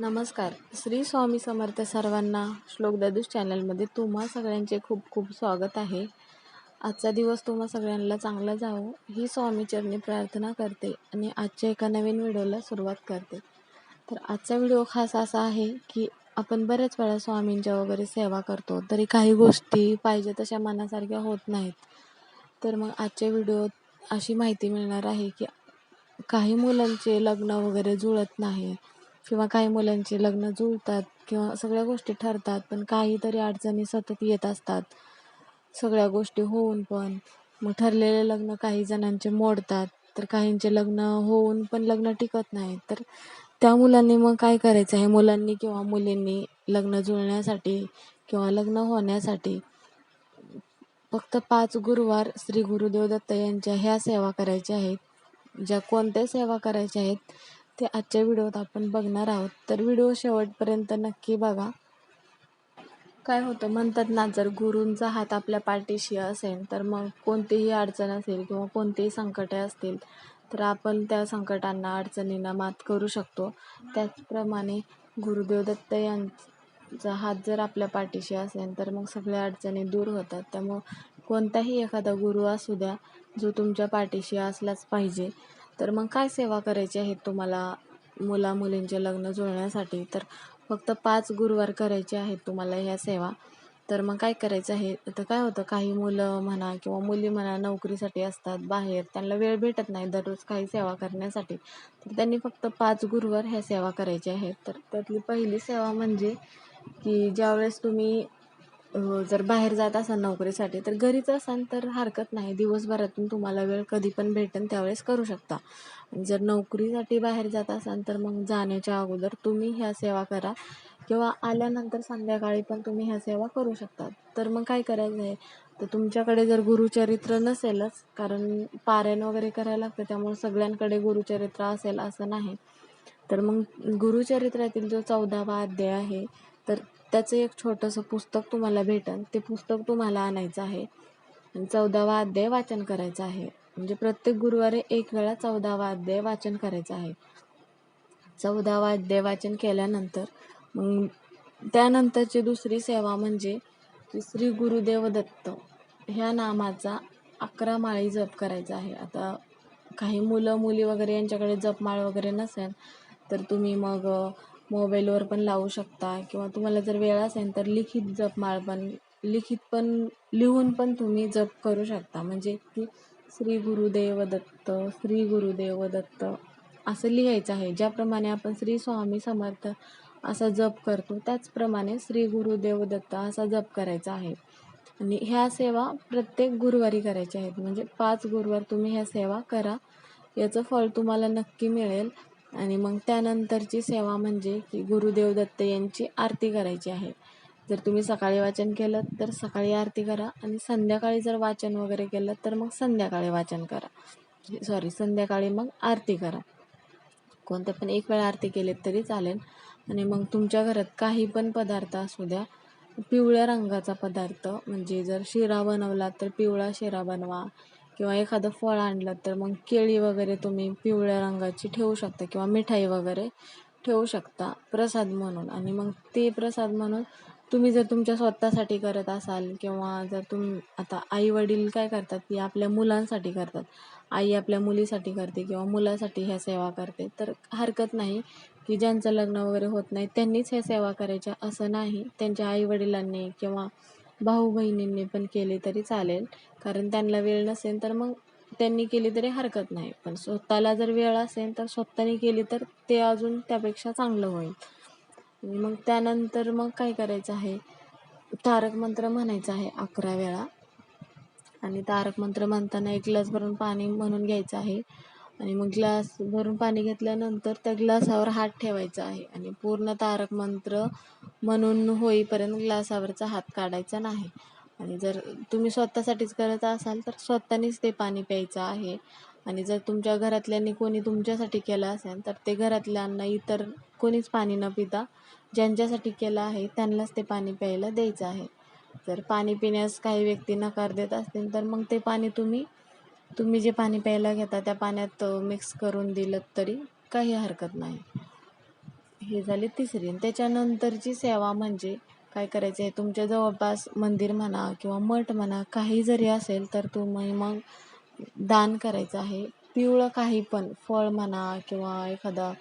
नमस्कार. श्री स्वामी समर्थ सर्वांना श्लोक दादूस चॅनलमध्ये तुम्हा सगळ्यांचे खूप खूप स्वागत आहे. आजचा दिवस तुम्हा सगळ्यांना चांगला जावो ही स्वामीचरणी प्रार्थना करते आणि आजच्या एका नवीन व्हिडिओला सुरुवात करते. तर आजचा व्हिडिओ खास असा आहे की आपण बऱ्याच वेळा स्वामींच्या वगैरे सेवा करतो तरी काही गोष्टी पाहिजे तशा मनासारख्या होत नाहीत. तर मग आजच्या व्हिडिओत अशी माहिती मिळणार आहे की काही मुलांचे लग्न वगैरे जुळत नाही किंवा काही मुलांचे लग्न जुळतात किंवा सगळ्या गोष्टी ठरतात पण काहीतरी अडचणी सतत येत असतात. सगळ्या गोष्टी होऊन पण मग ठरलेले लग्न काही जणांचे मोडतात तर काहींचे लग्न होऊन पण लग्न टिकत नाही. तर त्या मुलांनी मग काय करायचं? आहे मुलांनी किंवा मुलींनी लग्न जुळण्यासाठी किंवा लग्न होण्यासाठी फक्त पाच गुरुवार श्री गुरुदेव दत्त यांच्या ह्या सेवा करायच्या आहेत. ज्या कोणत्या सेवा करायच्या आहेत? ते आजच्या व्हिडिओत आपण बघणार आहोत. तर व्हिडिओ शेवटपर्यंत नक्की बघा. काय होतं? म्हणतात ना जर गुरूंचा हात आपल्या पाठीशी असेल तर मग कोणतीही अडचण असेल किंवा कोणतेही संकटे असतील तर आपण त्या संकटांना अडचणींना मात करू शकतो. त्याचप्रमाणे गुरुदेव दत्त यांचा हात जर आपल्या पाठीशी असेल तर मग सगळ्या अडचणी दूर होतात. त्यामुळं कोणताही एखादा गुरु असू द्या जो तुमच्या पाठीशी असलाच पाहिजे. तर मग काय सेवा करायची आहे तुम्हाला मुला मुलींचे लग्न जुळण्यासाठी? तर फक्त पाच गुरुवार करायचे आहेत तुम्हाला ह्या सेवा. तर मग काय करायचं आहे? तर काय होतं? काही मुलं म्हणा किंवा मुली म्हणा नोकरीसाठी असतात बाहेर. त्यांना वेळ भेटत नाही दररोज काही सेवा करण्यासाठी. तर त्यांनी फक्त पाच गुरुवार ह्या सेवा करायच्या आहेत. तर त्यातली पहिली सेवा म्हणजे की ज्यावेळेस तुम्ही जर बाहेर जात असाल नोकरीसाठी तर घरीच असाल तर हरकत नाही. दिवसभरातून तुम्हाला वेळ कधी पण भेटेल त्यावेळेस करू शकता. जर नोकरीसाठी बाहेर जात असाल तर मग जाण्याच्या अगोदर तुम्ही ह्या सेवा करा. किंवा आल्यानंतर संध्याकाळी पण तुम्ही ह्या सेवा करू शकता. तर मग काय करायचं आहे? तर तुमच्याकडे जर गुरुचरित्र नसेलच कारण पारायण वगैरे करायला लागतं त्यामुळे सगळ्यांकडे गुरुचरित्र असेल असं नाही. तर मग गुरुचरित्रातील जो चौदावा अध्याय आहे तर त्याचं एक छोटंसं पुस्तक तुम्हाला भेटेल ते पुस्तक तुम्हाला आणायचं आहे. आणि चौदावा अध्याय वाचन करायचं आहे. म्हणजे प्रत्येक गुरुवारी एक वेळा चौदावा अध्याय वाचन करायचं आहे. चौदावा अध्याय वाचन केल्यानंतर मग त्यानंतरची दुसरी सेवा म्हणजे श्री गुरुदेव दत्त ह्या नामाचा अकरा माळी जप करायचा आहे. आता काही मुलं मुली वगैरे यांच्याकडे जपमाळ वगैरे नसेल तर तुम्ही मग मोबाईलवर पण लावू शकता. किंवा तुम्हाला जर वेळ असेल तर लिखित जपमाळ पण लिखित पण लिहून पण तुम्ही जप करू शकता. म्हणजे की श्री गुरुदेव दत्त श्री गुरुदेव दत्त असं लिहायचं आहे. ज्याप्रमाणे आपण श्री स्वामी समर्थ असा जप करतो त्याचप्रमाणे श्री गुरुदेव दत्त असा जप करायचा आहे. आणि ह्या सेवा प्रत्येक गुरुवारी करायच्या आहेत. म्हणजे पाच गुरुवार तुम्ही ह्या सेवा करा. याचं फळ तुम्हाला नक्की मिळेल. आणि मग त्यानंतरची सेवा म्हणजे की गुरुदेव दत्त यांची आरती करायची आहे. जर तुम्ही सकाळी वाचन केलं तर सकाळी आरती करा आणि संध्याकाळी जर वाचन वगैरे केलं तर मग संध्याकाळी वाचन करा. सॉरी संध्याकाळी मग आरती करा. कोणत्या पण एक वेळा आरती केलीत तरी चालेल. आणि मग तुमच्या घरात काही पण पदार्थ असू द्या पिवळ्या रंगाचा पदार्थ म्हणजे जर शिरा बनवला तर पिवळा शिरा बनवा किंवा एखादं फळ आणलं तर मग केळी वगैरे तुम्ही पिवळ्या रंगाची ठेवू शकता किंवा मिठाई वगैरे ठेवू शकता प्रसाद म्हणून. आणि मग ते प्रसाद म्हणून तुम्ही जर तुमच्या स्वतःसाठी करत असाल किंवा जर तुम आता आई वडील काय करतात की आपल्या मुलांसाठी करतात. आई आपल्या मुलीसाठी करते किंवा मुलासाठी ह्या सेवा करते. तर हरकत नाही की ज्यांचं लग्न वगैरे होत नाही त्यांनीच ह्या सेवा करायच्या. असं नाही. त्यांच्या आई वडिलांनी किंवा भाऊ बहिणींनी पण केले तरी चालेल. कारण त्यांना वेळ नसेल तर मग त्यांनी केली तरी हरकत नाही. पण स्वतःला जर वेळ असेल तर स्वतःने केली तर ते अजून त्यापेक्षा चांगलं होईल. मग त्यानंतर मग काय करायचं आहे? तारक मंत्र म्हणायचं आहे अकरा वेळा. आणि तारक मंत्र म्हणताना एक लस भरून पाणी म्हणून घ्यायचं आहे. आणि मग ग्लास भरून पाणी घेतल्यानंतर त्या ग्लासावर हात ठेवायचा आहे आणि पूर्ण तारक मंत्र म्हणून होईपर्यंत ग्लासावरचा हात काढायचा नाही. आणि जर तुम्ही स्वतःसाठीच करत असाल तर स्वतःनीच ते पाणी प्यायचं आहे. आणि जर तुमच्या घरातल्यांनी कोणी तुमच्यासाठी केलं असेल तर ते घरातल्यांना इतर कोणीच पाणी न पिता ज्यांच्यासाठी केलं आहे त्यांनाच ते पाणी प्यायला द्यायचं आहे. जर पाणी पिण्यास काही व्यक्ती नकार देत असतील तर मग ते पाणी तुम्ही तुम्ही जे पाणी प्यायला घेता त्या पाण्यात मिक्स करून दिलं तरी काही हरकत नाही. हे झाले तिसरी. आणि त्याच्यानंतरची सेवा म्हणजे काय करायचं आहे तुमच्या जवळपास मंदिर म्हणा किंवा मठ म्हणा काही जरी असेल तर तुम्ही मग दान करायचं आहे. पिवळं काही पण फळ म्हणा किंवा एखादा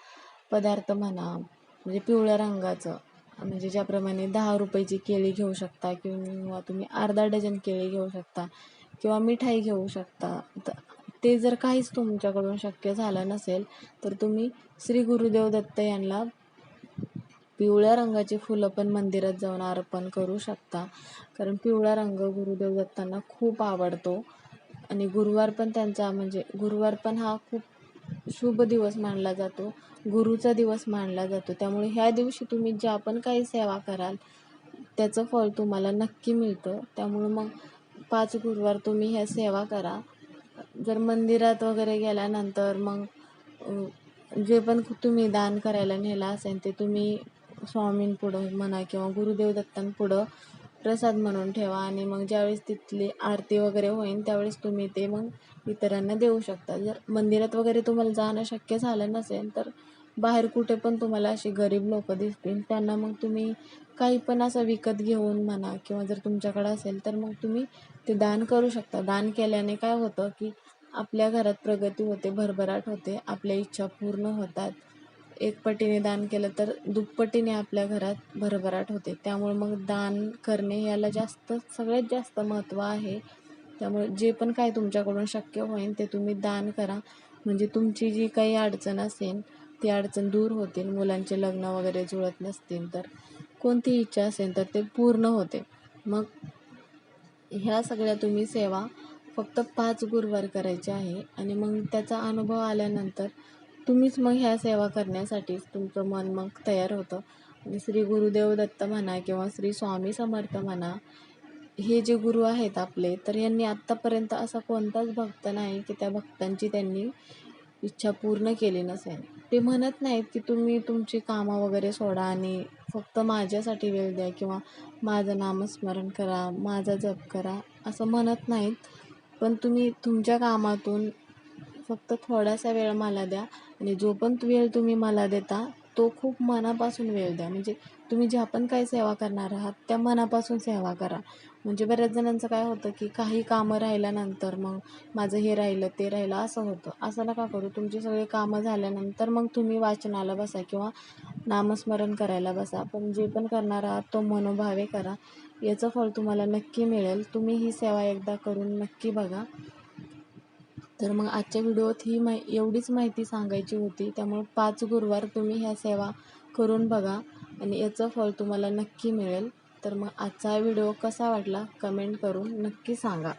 पदार्थ म्हणा म्हणजे पिवळ्या रंगाचं म्हणजे ज्याप्रमाणे दहा रुपयाची केळी घेऊ शकता किंवा तुम्ही अर्धा डझन केळी घेऊ शकता किंवा मिठाई घेऊ शकता. ते जर काहीच तुमच्याकडून शक्य झालं नसेल तर तुम्ही श्री गुरुदेव दत्त यांना पिवळ्या रंगाची फुलं पण मंदिरात जाऊन अर्पण करू शकता. कारण पिवळा रंग गुरुदेव दत्तांना खूप आवडतो. आणि गुरुवार पण त्यांचा म्हणजे गुरुवार पण हा खूप शुभ दिवस मानला जातो. गुरुचा दिवस मानला जातो. त्यामुळे ह्या दिवशी तुम्ही ज्या पण काही सेवा कराल त्याचं फळ तुम्हाला नक्की मिळतं. त्यामुळे मग पाच गुरुवार तुम्ही ह्या सेवा करा. जर मंदिरात वगैरे गेल्यानंतर मग जे पण तुम्ही दान करायला नेला असेल ते तुम्ही स्वामींपुढं म्हणा किंवा गुरुदेव दत्तांपुढं प्रसाद म्हणून ठेवा आणि मग ज्यावेळेस तिथली आरती वगैरे होईल त्यावेळेस तुम्ही ते मग इतरांना देऊ शकता. जर मंदिरात वगैरे तुम्हाला जाणं शक्य झालं नसेल तर बाहेर कुठे पण तुम्हाला अशी गरीब लोक दिसतील त्यांना मग तुम्ही काही पण असं विकत घेऊन म्हणा किंवा जर तुमच्याकडं असेल तर मग तुम्ही ते दान करू शकता. दान केल्याने काय होतं की आपल्या घरात प्रगती होते भरभराट होते आपल्या इच्छा पूर्ण होतात. एक पटीने दान केलं तर दुप्पटीने आपल्या घरात भरभराट होते. त्यामुळे मग दान करणे याला जास्त सगळ्यात जास्त महत्त्व आहे. त्यामुळे जे पण काय तुमच्याकडून शक्य होईल ते तुम्ही दान करा. म्हणजे तुमची जी काही अडचण असेल ती अडचण दूर होतील मुलांचे लग्न वगैरे जुळत नसतील तर कोणती इच्छा असेल तर ते पूर्ण होते. मग ह्या सगळ्या तुम्ही सेवा फक्त पाच गुरुवार करायचे आहे आणि मग त्याचा अनुभव आल्यानंतर तुम्हीच मग ह्या सेवा करण्यासाठीच तुमचं मन मग तयार होतं. आणि श्री गुरुदेव दत्त म्हणा किंवा श्री स्वामी समर्थ म्हणा हे जे गुरु आहेत आपले तर यांनी आत्तापर्यंत असा कोणताच भक्त नाही की त्या भक्तांची त्यांनी इच्छा पूर्ण केली नसेल. ते म्हणत नाहीत की तुम्ही तुमची कामं वगैरे सोडा आणि फक्त माझ्यासाठी वेळ द्या किंवा माझं नामस्मरण करा माझा जप करा असं म्हणत नाहीत. पण तुम्ही तुमच्या कामातून फक्त थोडासा वेळ मला द्या आणि जो पण वेळ तुम्ही मला देता तो खूप मनापासून वेळ द्या. म्हणजे तुम्ही ज्या पण काही सेवा करणार आहात त्या मनापासून सेवा करा. म्हणजे बऱ्याच जणांचं काय होतं की काही कामं राहिल्यानंतर मग माझं हे राहिलं ते राहिलं असं होतं. असं नका करू. तुमची सगळी कामं झाल्यानंतर मग तुम्ही वाचनाला बसा किंवा नामस्मरण करायला बसा. पण जे पण करणार आहात तो मनोभावे करा. याचं फळ तुम्हाला नक्की मिळेल. तुम्ही ही सेवा एकदा करून नक्की बघा. तर मग आजच्या व्हिडिओत ही मा एवढीच माहिती सांगायची होती. त्यामुळे पाच गुरुवार तुम्ही ह्या सेवा करून बघा. आणि याचं फळ तुम्हाला नक्की मिळेल. तर मग आजचा व्हिडिओ कसा वाटला कमेंट करून नक्की सांगा.